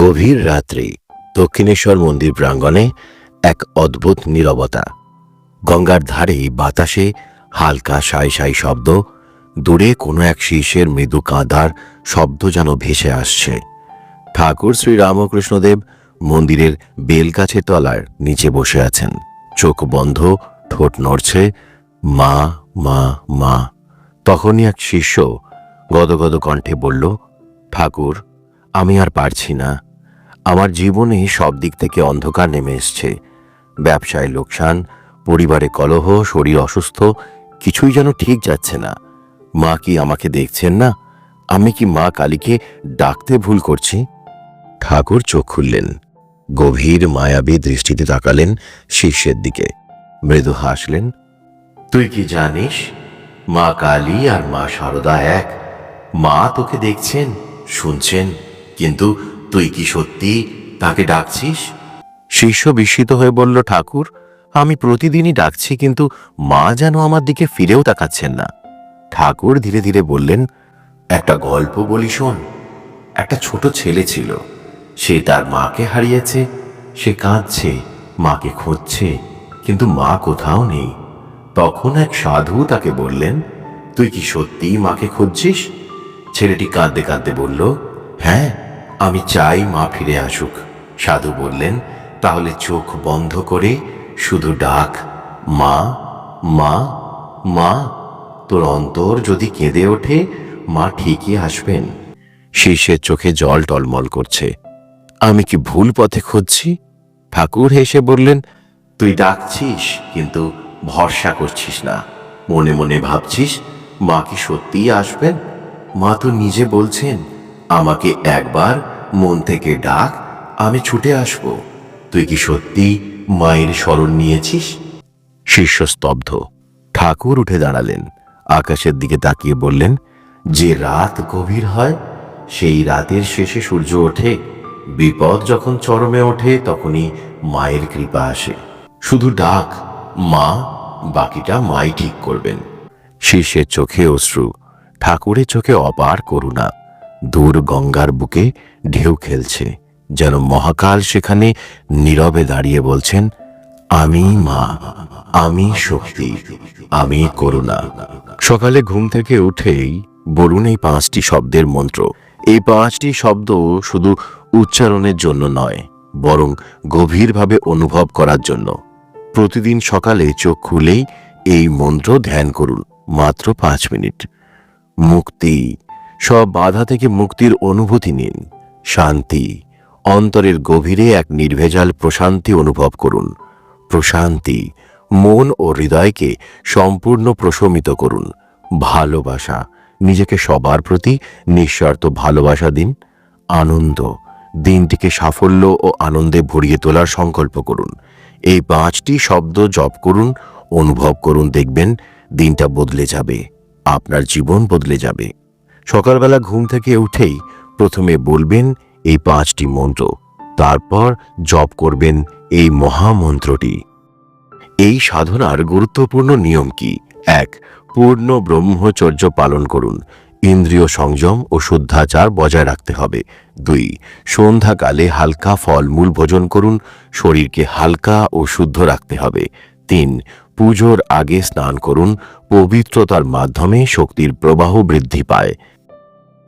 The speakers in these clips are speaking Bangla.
গভীর রাত্রি দক্ষিণেশ্বর মন্দির প্রাঙ্গণে এক অদ্ভুত নীরবতা। গঙ্গার ধারে বাতাসে হালকা সাই সাই শব্দ, দূরে কোনো এক শীর্ষের মৃদু কাঁদার শব্দ যেন ভেসে আসছে। ঠাকুর শ্রী রামকৃষ্ণদেব মন্দিরের বেলগাছের তলার নিচে বসে আছেন। চোখ বন্ধ, ঠোঁট নড়ছে, মা মা মা। তখনই এক শিষ্য গদগদ কণ্ঠে বলল, ঠাকুর, আমি আর পারছি না। আমার জীবনে সব দিক থেকে অন্ধকার নেমে এসছে। ব্যবসায় লোকসান পরিবারে কলহ শরীর অসুস্থ কিছুই যেন ঠিক যাচ্ছে না। মা কি আমাকে দেখছেন না? আমি কি মা কালীকে ডাকতে ভুল করছি? ঠাকুর চোখ খুললেন। গভীর মায়াবী দৃষ্টিতে তাকালেন শিষ্যের দিকে। মৃদু হাসলেন তুই কি জানিস? মা কালী আর মা সারদা এক। মা তোকে দেখছেন শুনছেন কিন্তু তুই কি সত্যি তাকে ডাকছিস? শিষ্য বিস্মিত হয়ে বলল, ঠাকুর, আমি প্রতিদিনই ডাকছি, কিন্তু মা যেন আমার দিকে ফিরেও তাকাচ্ছেন না। ঠাকুর ধীরে ধীরে বললেন, একটা গল্প বলি শোন। একটা ছোট ছেলে ছিল। সে তার মাকে হারিয়েছে। সে কাঁদছে, মাকে খুঁজছে, কিন্তু মা কোথাও নেই। তখন এক সাধু তাকে বললেন, তুই কি সত্যিই মাকে খুঁজছিস? ছেলেটি কাঁদতে কাঁদতে বলল হ্যাঁ আমি চাই মা ফিরে আসুক। সাধু বললেন, তাহলে চোখ বন্ধ করে শুধু ডাক, মা মা মা, তোর অন্তর যদি কেঁদে ওঠে, মা ঠিকই আসবেন শিষ্যের চোখে জল টলমল করছে। আমি কি ভুল পথে খুঁজছি? ঠাকুর হেসে বললেন, তুই ডাকছিস, কিন্তু ভরসা করছিস না। মনে মনে ভাবছিস, মা কি সত্যিই আসবেন? মা তো নিজে বলছেন আমাকে একবার মন থেকে ডাক, আমি ছুটে আসব। তুই কি সত্যি মায়ের স্মরণ নিয়েছিস? শিষ্য স্তব্ধ। ঠাকুর উঠে দাঁড়ালেন। আকাশের দিকে তাকিয়ে বললেন, যে রাত গভীর হয়, সেই রাতের শেষে সূর্য ওঠে। বিপদ যখন চরমে ওঠে, তখনই মায়ের কৃপা আসে। শুধু ডাক, মা, বাকিটা মাই ঠিক করবেন। শিষ্যের চোখে অশ্রু, ঠাকুরের চোখে অপার করুণা। দূর গঙ্গার বুকে ঢেউ খেলছে, যেন মহাকাল সেখানে নীরবে দাঁড়িয়ে বলছেন, আমি মা, আমি শক্তি, আমি করুণা। সকালে ঘুম থেকে উঠেই বলুন এই পাঁচটি শব্দের মন্ত্র, এই পাঁচটি শব্দ শুধু উচ্চারণের জন্য নয়, বরং গভীরভাবে অনুভব করার জন্য। প্রতিদিন সকালে চোখ খুলেই এই মন্ত্র ধ্যান করুন, মাত্র পাঁচ মিনিট। মুক্তি সব বাধা থেকে মুক্তির অনুভূতি নিন। শান্তি, অন্তরের গভীরে এক নির্ভেজাল প্রশান্তি অনুভব করুন। প্রশান্তি, মন ও হৃদয়কে সম্পূর্ণ প্রশমিত করুন। ভালোবাসা, নিজেকে সবার প্রতি নিঃস্বার্থ ভালোবাসা দিন। আনন্দ, দিনটিকে সাফল্য ও আনন্দে ভরিয়ে তোলার সংকল্প করুন। এই পাঁচটি শব্দ জপ করুন, অনুভব করুন, দেখবেন দিনটা বদলে যাবে, আপনার জীবন বদলে যাবে। সকালবেলা ঘুম থেকে উঠেই প্রথমে বলবেন এই পাঁচটি মন্ত্র, তারপর জপ করবেন এই মহামন্ত্রটি। এই সাধনার গুরুত্বপূর্ণ নিয়ম কি? এক, পূর্ণ ব্রহ্মচর্য পালন করুন। ইন্দ্রিয় সংযম ও শুদ্ধাচার বজায় রাখতে হবে। দুই, সন্ধ্যাকালে হালকা ফলমূল ভোজন করুন। শরীরকে হালকা ও শুদ্ধ রাখতে হবে। তিন পুজোর আগে স্নান করুন পবিত্রতার মাধ্যমে শক্তির প্রবাহ বৃদ্ধি পায়।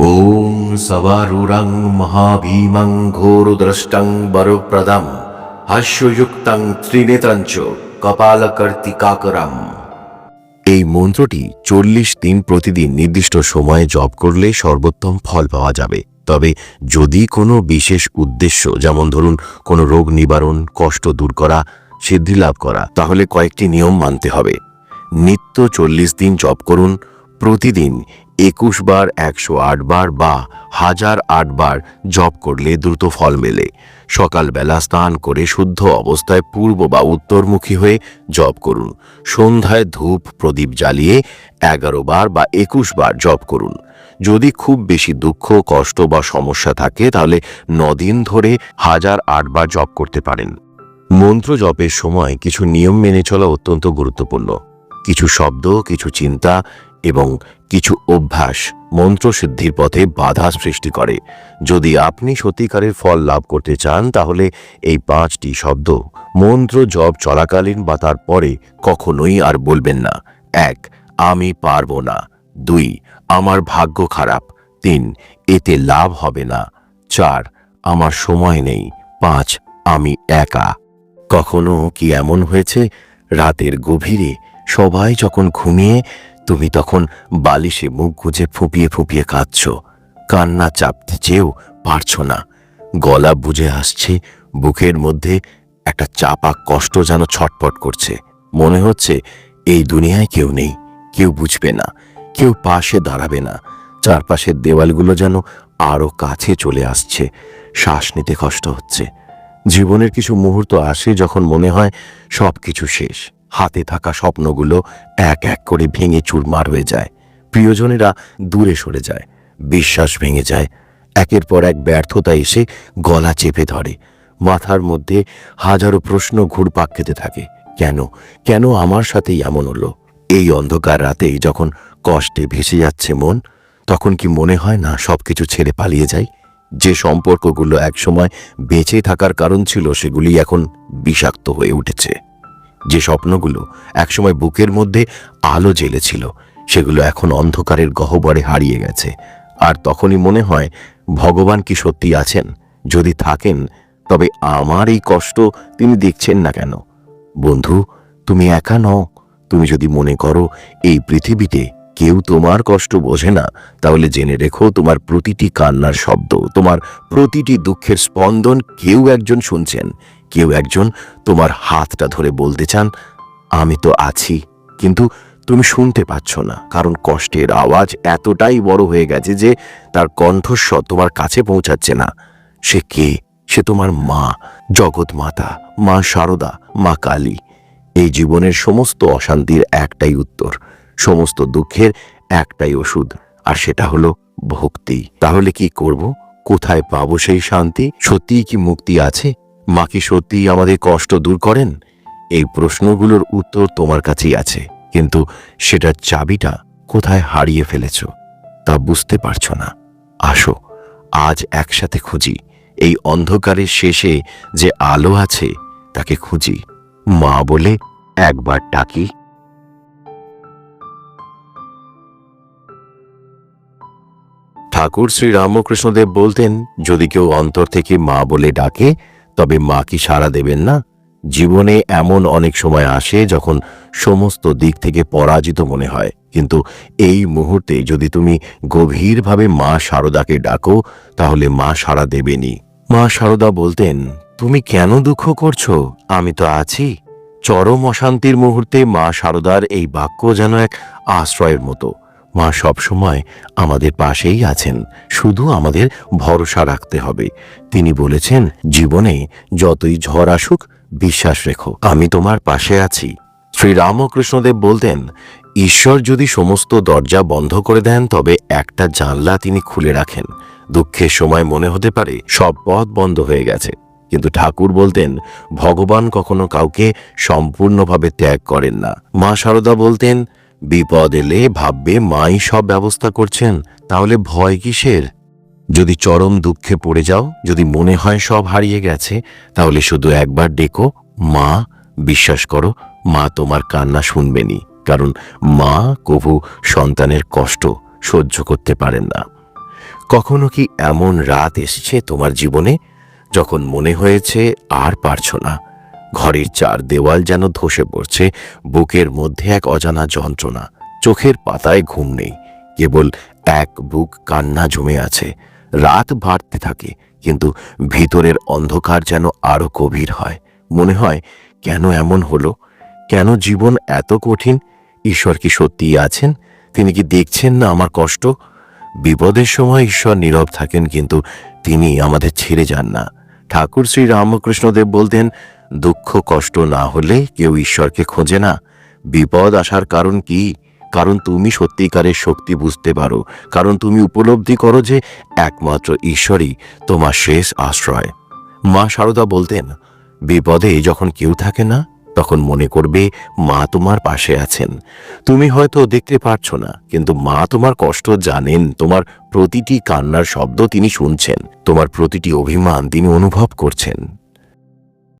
ওম সবারুরং মহাভীমং ঘোরদ্রষ্টং বরপ্রদম হাস্যযুক্তং ত্রিনেত্রঞ্চ কপালকর্তিকাকরম। এই মন্ত্রটি চল্লিশ দিন প্রতিদিন নির্দিষ্ট সময়ে জপ করলে সর্বোত্তম ফল পাওয়া যাবে। তবে যদি কোনো বিশেষ উদ্দেশ্য যেমন ধরুন কোনো রোগ নিবারণ কষ্ট দূর করা সিদ্ধি লাভ করা। তাহলে কয়েকটি নিয়ম মানতে হবে। নিত্য চল্লিশ দিন জপ করুন। প্রতিদিন একুশ বার, একশো আট বার বা হাজার বার জপ করলে দ্রুত ফল মেলে। সকালবেলা স্নান করে শুদ্ধ অবস্থায় পূর্ব বা উত্তরমুখী হয়ে জপ করুন। সন্ধ্যায় ধূপ প্রদীপ জ্বালিয়ে এগারো বার বা একুশ বার জপ করুন। যদি খুব বেশি দুঃখ, কষ্ট বা সমস্যা থাকে, তাহলে নদিন ধরে হাজার আটবার জপ করতে পারেন। মন্ত্র জপের সময় কিছু নিয়ম মেনে চলা অত্যন্ত গুরুত্বপূর্ণ। কিছু শব্দ, কিছু চিন্তা এবং কিছু অভ্যাস মন্ত্রসিদ্ধির পথে বাধা সৃষ্টি করে। যদি আপনি সত্যিকারের ফল লাভ করতে চান, তাহলে এই পাঁচটি শব্দ মন্ত্র জপ চলাকালীন বা তার পরে কখনোই আর বলবেন না। এক, আমি পারব না। দুই, আমার ভাগ্য খারাপ। তিন, এতে লাভ হবে না। চার, আমার সময় নেই। পাঁচ, আমি একা। কখনো কি এমন হয়েছে? রাতের গভীরে সবাই যখন ঘুমিয়ে, তুমি তখন বালিশে মুখ গুজে ফুপিয়ে ফুপিয়ে কাঁদছ। কান্না চাপতে চেয়েও পারছ না। গলা বুঝে আসছে, বুকের মধ্যে একটা চাপা কষ্ট যেন ছটপট করছে। মনে হচ্ছে, এই দুনিয়ায় কেউ নেই, কেউ বুঝবে না, কেউ পাশে দাঁড়াবে না। চারপাশের দেওয়ালগুলো যেন আরও কাছে চলে আসছে। শ্বাস নিতে কষ্ট হচ্ছে। জীবনের কিছু মুহূর্ত আসে যখন মনে হয় সব কিছু শেষ। হাতে থাকা স্বপ্নগুলো এক এক করে ভেঙে চুরমার হয়ে যায়। প্রিয়জনেরা দূরে সরে যায়, বিশ্বাস ভেঙে যায়। একের পর এক ব্যর্থতা এসে গলা চেপে ধরে। মাথার মধ্যে হাজারো প্রশ্ন ঘুরপাক খেতে থাকে। কেন? কেন আমার সাথেই এমন হলো? এই অন্ধকার রাতেই যখন কষ্টে ভেসে যাচ্ছে মন, তখন কি মনে হয় না সবকিছু ছেড়ে পালিয়ে যায় যে সম্পর্কগুলো একসময় বেঁচে থাকার কারণ ছিল, সেগুলি এখন বিষাক্ত হয়ে উঠেছে। যে স্বপ্নগুলো একসময় বুকের মধ্যে আলো জ্বেলেছিল, সেগুলো এখন অন্ধকারের গহ্বরে হারিয়ে গেছে। আর তখনই মনে হয়, ভগবান কি সত্যি আছেন? যদি থাকেন, তবে আমার এই কষ্ট তিনি দেখছেন না কেন? বন্ধু, তুমি একা নও। তুমি যদি মনে করো, এই পৃথিবীতে কেউ তোমার কষ্ট বোঝে না, তাহলে জেনে রেখো তোমার প্রতিটি কান্নার শব্দ, তোমার প্রতিটি দুঃখের স্পন্দন কেউ একজন শুনছেন। কেউ একজন তোমার হাতটা ধরে বলতে চান, আমি তো আছি। কিন্তু তুমি শুনতে পাচ্ছ না, কারণ কষ্টের আওয়াজ এতটাই বড় হয়ে গেছে যে তার কণ্ঠস্বর তোমার কাছে পৌঁছাচ্ছে না। সে কে? সে তোমার মা জগৎ মাতা মা শারদা মা কালী। এই জীবনের সমস্ত অশান্তির একটাই উত্তর। সমস্ত দুঃখের একটাই ওষুধ, আর সেটা হলো ভক্তি। তাহলে কি করব? কোথায় পাবো সেই শান্তি? সত্যিই কি মুক্তি আছে? মা কি সত্যিই আমাদের কষ্ট দূর করেন? এই প্রশ্নগুলোর উত্তর তোমার কাছেই আছে, কিন্তু সেটার চাবিটা কোথায় হারিয়ে ফেলেছ, তা বুঝতে পারছ না। আসো, আজ একসাথে খুঁজি। এই অন্ধকারের শেষে যে আলো আছে, তাকে খুঁজি। মা বলে, একবার ডাকি। ঠাকুর শ্রী রামকৃষ্ণদেব বলতেন, যদি কেউ অন্তর থেকে মা বলে ডাকে, তবে মা কি সাড়া দেবেন না? জীবনে এমন অনেক সময় আসে যখন সমস্ত দিক থেকে পরাজিত মনে হয়। কিন্তু এই মুহূর্তে যদি তুমি গভীরভাবে মা শারদাকে ডাকো, তাহলে মা সাড়া দেবেনি মা শারদা বলতেন, তুমি কেন দুঃখ করছ? আমি তো আছি। চরম অশান্তির মুহূর্তে মা শারদার এই বাক্য যেন এক আশ্রয়ের মতো। মা সবসময় আমাদের পাশেই আছেন, শুধু আমাদের ভরসা রাখতে হবে। তিনি বলেছেন, জীবনে যতই ঝড় আসুক, বিশ্বাস রেখো, আমি তোমার পাশে আছি। শ্রী রামকৃষ্ণদেব বলতেন, ঈশ্বর যদি সমস্ত দরজা বন্ধ করে দেন, তবে একটা জানলা তিনি খুলে রাখেন। দুঃখের সময় মনে হতে পারে, সব পথ বন্ধ হয়ে গেছে। কিন্তু ঠাকুর বলতেন, ভগবান কখনো কাউকে সম্পূর্ণভাবে ত্যাগ করেন না। মা শারদা বলতেন বিপদ এলে ভাববে মাই সব ব্যবস্থা করছেন, তাহলে ভয় কিসের? যদি চরম দুঃখে পড়ে যাও, যদি মনে হয় সব হারিয়ে গেছে, তাহলে শুধু একবার ডেকো, মা, বিশ্বাস করো, মা তোমার কান্না শুনবেনি, কারণ মা কভু সন্তানের কষ্ট সহ্য করতে পারেন না। কখনো কি এমন রাত এসেছে তোমার জীবনে, যখন মনে হয়েছে আর পারছ না? ঘরের চার দেওয়াল যেন ধসে পড়ছে, বুকের মধ্যে এক অজানা যন্ত্রণা। চোখের পাতায় ঘুম নেই। কেবল এক বুক কান্না জমে আছে। রাত বাড়তে থাকে, কিন্তু ভিতরের অন্ধকার যেন আরও গভীর হয়। মনে হয়, কেন এমন হলো? কেন জীবন এত কঠিন? ঈশ্বর কি সত্যিই আছেন? তিনি কি দেখছেন না আমার কষ্ট? বিপদের সময় ঈশ্বর নীরব থাকেন, কিন্তু তিনি আমাদের ছেড়ে যান না। ঠাকুর শ্রী রামকৃষ্ণদেব বলতেন দুঃখ, কষ্ট না হলে কেউ ঈশ্বরকে খোঁজে না। বিপদ আসার কারণ কি? কারণ তুমি সত্যিকারের শক্তি বুঝতে পারো। কারণ তুমি উপলব্ধি করো যে একমাত্র ঈশ্বরই তোমার শেষ আশ্রয়। মা সারদা বলতেন, বিপদে যখন কেউ থাকে না, তখন মনে করবে মা তোমার পাশে আছেন। তুমি হয়তো দেখতে পারছ না, কিন্তু মা তোমার কষ্ট জানেন। তোমার প্রতিটি কান্নার শব্দ তিনি শুনছেন। তোমার প্রতিটি অভিমান তিনি অনুভব করছেন।